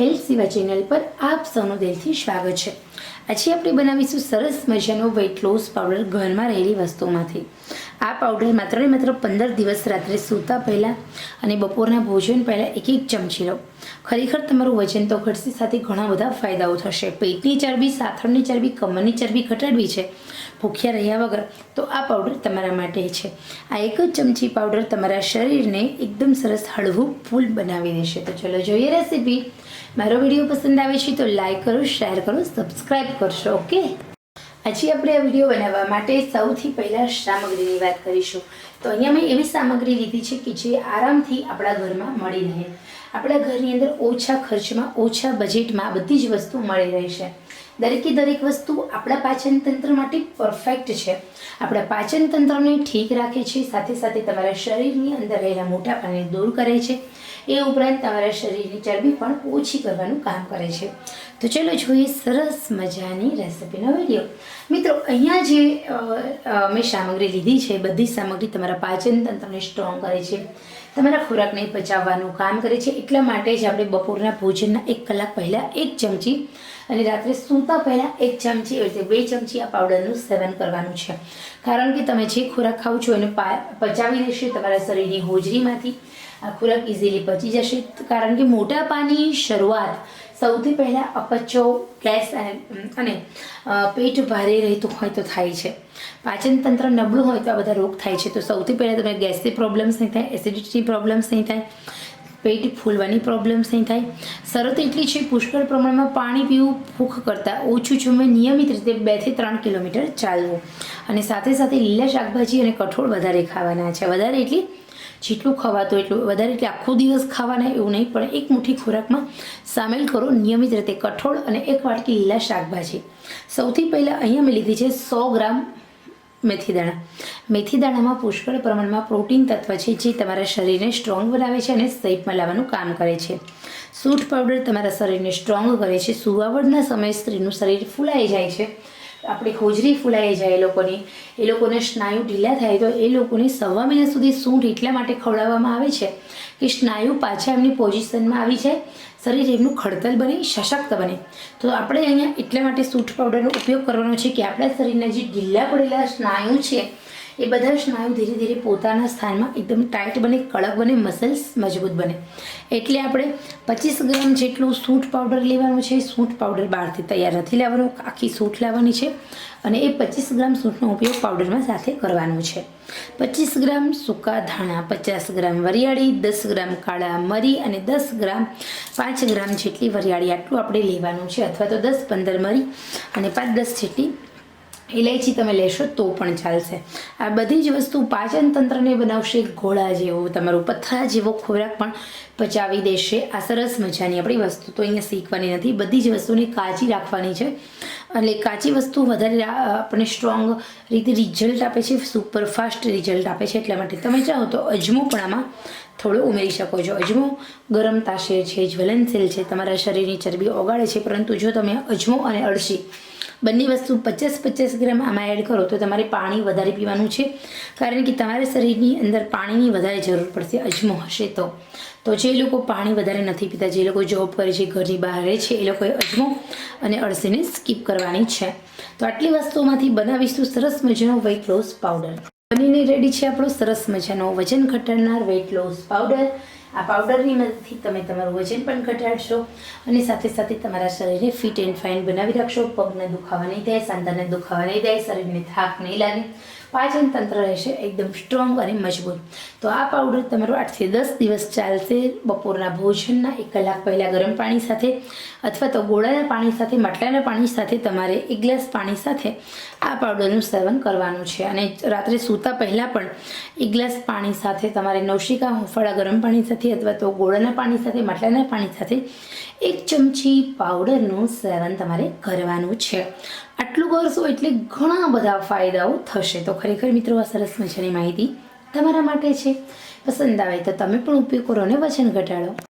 Health સેવા channel પર આપ સૌનું દિલથી સ્વાગત છે. આજે આપણે બનાવીશું સરસ મજાનો વેઇટ લોસ પાવડર ઘરમાં રહેલી વસ્તુમાંથી આ પાવડર માત્ર ને માત્ર પંદર દિવસ રાત્રે સૂતા પહેલાં અને બપોરના ભોજન પહેલાં એક એક ચમચી લો. ખરેખર તમારું વજન તો ઘટશે સાથે ઘણા બધા ફાયદાઓ થશે. પેટની ચરબી, સાથળની ચરબી, કમરની ચરબી ઘટાડવી છે. ભૂખ્યા રહ્યા વગર તો આ પાવડર તમારા માટે છે. આ એક જ ચમચી પાવડર તમારા શરીરને એકદમ સરસ હળવું ફૂલ બનાવી દેશે. તો ચલો જોઈએ રેસીપી. મારો વીડિયો પસંદ આવે છે તો લાઈક કરો, શેર કરો સબસ્ક્રાઈબ કરશો. ઓકે? આજે આપણે આ વીડિયો બનાવવા માટે સૌથી પહેલાં સામગ્રીની વાત કરીશું. તો અહીંયા મેં એવી સામગ્રી લીધી છે કે જે આરામથી આપણા ઘરમાં મળી રહે. આપણા ઘરની અંદર ઓછા ખર્ચમાં, ઓછા બજેટમાં બધી જ વસ્તુ મળી રહેશે દરેકે દરેક વસ્તુ આપણા પાચન તંત્ર માટે પરફેક્ટ છે. આપણા પાચન તંત્રને ઠીક રાખે છે, સાથે સાથે તમારા શરીરની અંદર રહેલા મોટાપાને દૂર કરે છે. એ ઉપરાંત તમારા શરીરની ચરબી પણ ઓછી કરવાનું કામ કરે છે. તો ચલો જોઈએ સરસ મજાની રેસિપીનો વીડિયો મિત્રો, અહીંયા જે મેં સામગ્રી લીધી છે, બધી સામગ્રી તમારા પાચન તંત્રને સ્ટ્રોંગ કરે છે, તમારા ખોરાકને પચાવવાનું કામ કરે છે, એટલા માટે જ આપણે બપોરના ભોજનના એક કલાક પહેલાં એક ચમચી અને રાત્રે સૂતા પહેલાં એક ચમચી રીતે બે ચમચી આ પાવડરનું સેવન કરવાનું છે. કારણ કે તમે જે ખોરાક ખાવ છો એને પચાવી દેશે તમારા શરીરની હોજરીમાંથી આ ખોરાક ઇઝીલી પચી જશે. કારણ કે મોટાપાની શરૂઆત સૌથી પહેલાં અપચો, ગેસ અને પેટ ભારે રહેતું હોય તો થાય છે. પાચન તંત્ર નબળું હોય તો આ બધા રોગ થાય છે. તો સૌથી પહેલાં તમે ગેસની પ્રોબ્લેમ્સ નહીં થાય એસિડિટીની પ્રોબ્લેમ્સ નહીં થાય, પેટ ફૂલવાની પ્રોબ્લેમ્સ નહીં થાય. શરત એટલી છે, પુષ્કળ પ્રમાણમાં પાણી પીવું ભૂખ કરતાં ઓછું જમે નિયમિત રીતે બેથી ત્રણ કિલોમીટર ચાલવું. અને સાથે સાથે લીલા શાકભાજી અને કઠોળ વધારે ખાવાના છે. વધારે એટલી જેટલું ખવાતું એટલું વધારે. એટલે આખો દિવસ ખાવાના એવું નહીં, પણ એક મુઠ્ઠી ખોરાકમાં સામેલ કરો નિયમિત રીતે કઠોળ અને એક વાટકી લીલા શાકભાજી. સૌથી પહેલાં અહીંયા મેં લીધી છે સો ગ્રામ મેથી દાણા. મેથી દાણામાં પુષ્કળ પ્રમાણમાં પ્રોટીન તત્વ છે જે તમારા શરીરને સ્ટ્રોંગ બનાવે છે અને શેપમાં લાવવાનું કામ કરે છે. સૂટ પાવડર તમારા શરીરને સ્ટ્રોંગ કરે છે. સુવાવડના સમયે સ્ત્રીનું શરીર ફૂલાઈ જાય છે. આપણી હોજરી ફૂલાઈ જાય એ લોકોની. એ લોકોને સ્નાયુ ઢીલા થાય તો એ લોકોને સવા મહિના સુધી સૂંઠ એટલા માટે ખવડાવવામાં આવે છે કે સ્નાયુ પાછા એમની પોઝિશનમાં આવી જાય, શરીર એમનું ખડતલ બને, સશક્ત બને. તો આપણે અહીંયા એટલા માટે સૂંઠ પાવડરનો ઉપયોગ કરવાનો છે કે આપણા શરીરના જે ઢીલા પડેલા સ્નાયુ છે એ બધા સ્નાયુ ધીરે ધીરે પોતાના સ્થાનમાં એકદમ ટાઈટ બને, કડક બને મસલ્સ મજબૂત બને. એટલે આપણે પચીસ ગ્રામ જેટલું સૂંઠ પાવડર લેવાનું છે સૂંઠ પાવડર બહારથી તૈયાર નથી લેવાનો આખી સૂંઠ લાવવાની છે અને એ પચીસ ગ્રામ સૂંઠનો ઉપયોગ પાવડરમાં સાથે કરવાનો છે. પચીસ ગ્રામ સૂકા ધાણા, પચાસ ગ્રામ વરિયાળી, દસ ગ્રામ કાળા મરી અને દસ ગ્રામ પાંચ ગ્રામ જેટલી વરિયાળી આટલું આપણે લેવાનું છે, અથવા તો દસ, પંદર મરી અને પાંચ, દસ જેટલી ઇલાયચી તમે લેશો તો પણ ચાલશે. આ બધી જ વસ્તુ પાચન તંત્રને બનાવશે ઘોડા જેવો, તમારું પથરા જેવો ખોરાક પણ પચાવી દેશે. આ સરસ મજાની આપણી વસ્તુ તો અહીંયા શીખવાની નથી. બધી જ વસ્તુને કાચી રાખવાની છે. એટલે કાચી વસ્તુ વધારે આપણને સ્ટ્રોંગ રીતે રિઝલ્ટ આપે છે, સુપર ફાસ્ટ રિઝલ્ટ આપે છે. એટલા માટે તમે ચાહો તો અજમો પણ આમાં થોડો ઉમેરી શકો છો. અજમો ગરમ તાશેર છે, જ્વલનશીલ છે. તમારા શરીરની ચરબી ઓગાળે છે, પરંતુ જો તમે અજમો અને અળસી બંને વસ્તુ પચાસ પચાસ ગ્રામ આમાં એડ કરો તો તમારે પાણી વધારે પીવાનું છે. કારણ કે તમારા શરીરની અંદર પાણીની વધારે જરૂર પડશે, અજમો હશે તો. તો જે લોકો પાણી વધારે નથી પીતા, જે લોકો જોબ કરે છે, ઘરની બહાર રહે છે, એ લોકોએ અજમો અને અળસીને સ્કીપ કરવાની છે. તો આટલી વસ્તુઓમાંથી બનાવીશું સરસ મજાનો વેઇટ લોસ પાવડર બનીને રેડી છે આપણો સરસ મજાનો વજન ઘટાડનાર વેઇટ લોસ પાવડર આ પાવડરની મદદથી તમે તમારું વજન પણ ઘટાડશો અને સાથે સાથે તમારા શરીરને ફિટ એન્ડ ફાઇન બનાવી રાખશો. પગને દુખાવા નહીં થાય, સાંધાને દુખાવા નહીં થાય, શરીરને થાક નહીં લાગે. પાચન તંત્ર રહેશે એકદમ સ્ટ્રોંગ અને મજબૂત. તો આ પાવડર તમારો આઠથી દસ દિવસ ચાલશે બપોરના ભોજનના એક કલાક પહેલાં ગરમ પાણી સાથે અથવા તો ગોળાના પાણી સાથે, માટલાના પાણી સાથે, તમારે એક ગ્લાસ પાણી સાથે આ પાવડરનું સેવન કરવાનું છે. અને રાત્રે સૂતા પહેલાં પણ એક ગ્લાસ પાણી સાથે તમારે નવશિકા, હુંફાળા ગરમ પાણી સાથે અથવા તો ગોળાના પાણી સાથે, માટલાના પાણી સાથે એક ચમચી પાવડરનું સેવન તમારે કરવાનું છે. આટલું કરશો એટલે ઘણા બધા ફાયદાઓ થશે. તો ખરેખર મિત્રો, આ સરસ મજાની માહિતી તમારા માટે છે. પસંદ આવે તો તમે પણ ઉપયોગ કરો અને વજન ઘટાડો.